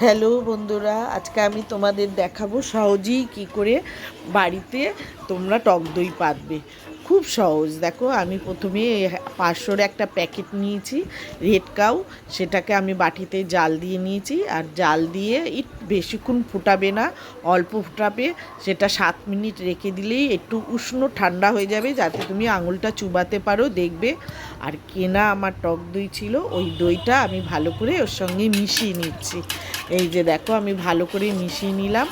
Hello বন্ধুরা আজকে আমি তোমাদের দেখাবো সহজেই কি করে বাড়িতে তোমরা টক দই পাতবে। খুব সহজ। দেখো, আমি প্রথমে পাঁচশোর একটা প্যাকেট নিয়েছি, রেড কাউ। সেটাকে আমি বাটিতে জাল দিয়ে নিয়েছি আর জাল দিয়ে ইট বেশিক্ষণ ফুটাবে না, অল্প ফুটাবে। সেটা সাত মিনিট রেখে দিলেই একটু উষ্ণ ঠান্ডা হয়ে যাবে, যাতে তুমি আঙুলটা চুবাতে পারো, দেখবে। আর কেনা আমার টক দই ছিল, ওই দইটা আমি ভালো করে ওর সঙ্গে মিশিয়ে নিচ্ছি। এই যে দেখো, আমি ভালো করে মিশিয়ে নিলাম।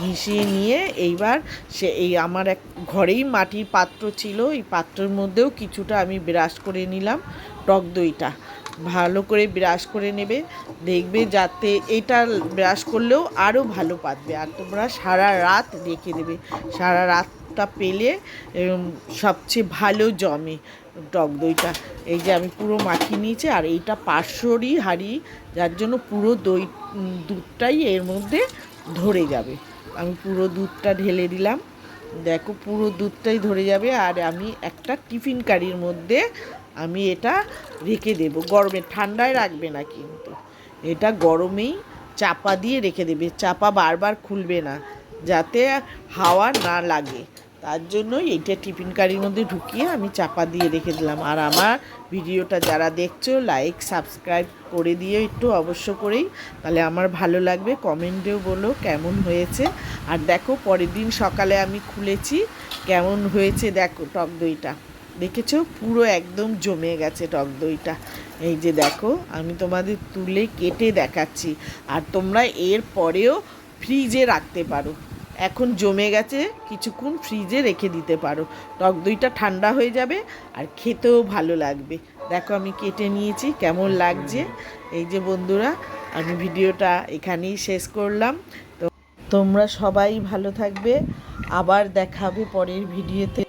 মিশিয়ে নিয়ে এইবার সে এই আমার এক ঘরেই মাটির পাত্র ছিল। এই পাত্রের মধ্যেও কিছুটা আমি ব্রাশ করে নিলাম, টক দইটা। ভালো করে ব্রাশ করে নেবে। দেখবে যাতে এটা ব্রাশ করলেও আরও ভালো পাতবে। আর তোমরা সারা রাত রেখে দেবে। সারা রাতটা পেলে সবচেয়ে ভালো জমে টক দইটা। এই যে আমি পুরো মাখিয়ে নিয়েছি আর এইটা পাঁচশোরই হাঁড়ি, যার জন্য পুরো দই দুধটাই এর মধ্যে ধরে যাবে। আমি পুরো দুধটা ঢেলে দিলাম। দেখো পুরো দুধটাই ধরে যাবে আর আমি একটা টিফিন কারির মধ্যে আমি এটা রেখে দেব। গরমে ঠান্ডায় রাখবে না কিন্তু। এটা গরমেই চাপা দিয়ে রেখে দেবে। চাপা বারবার খুলবে না, যাতে হাওয়া না লাগে। তার জন্যই এইটা টিফিন কারির মধ্যে ঢুকিয়ে আমি চাপা দিয়ে রেখে দিলাম। আর আমার ভিডিওটা যারা দেখছ লাইক সাবস্ক্রাইব করে দিয়ে একটু অবশ্য করেই। তাহলে আমার ভালো লাগবে, কমেন্টেও বলো কেমন হয়েছে। আর দেখো, পরের দিন সকালে আমি খুলেছি, কেমন হয়েছে দেখো টক দইটা। দেখেছ? পুরো একদম জমে গেছে টক দইটা। এই যে দেখো, আমি তোমাদের তুলে কেটে দেখাচ্ছি। আর তোমরা এর পরেও ফ্রিজে রাখতে পারো। এখন জমে গেছে, কিছুক্ষণ ফ্রিজে রেখে দিতে পারো। টক দইটা ঠান্ডা হয়ে যাবে আর খেতেও ভালো লাগবে। দেখো আমি কেটে নিয়েছি, কেমন লাগছে? এই যে বন্ধুরা, আমি ভিডিওটা এখানেই শেষ করলাম। তো তোমরা সবাই ভালো থাকবে। আবার দেখাবে পরের ভিডিওতে।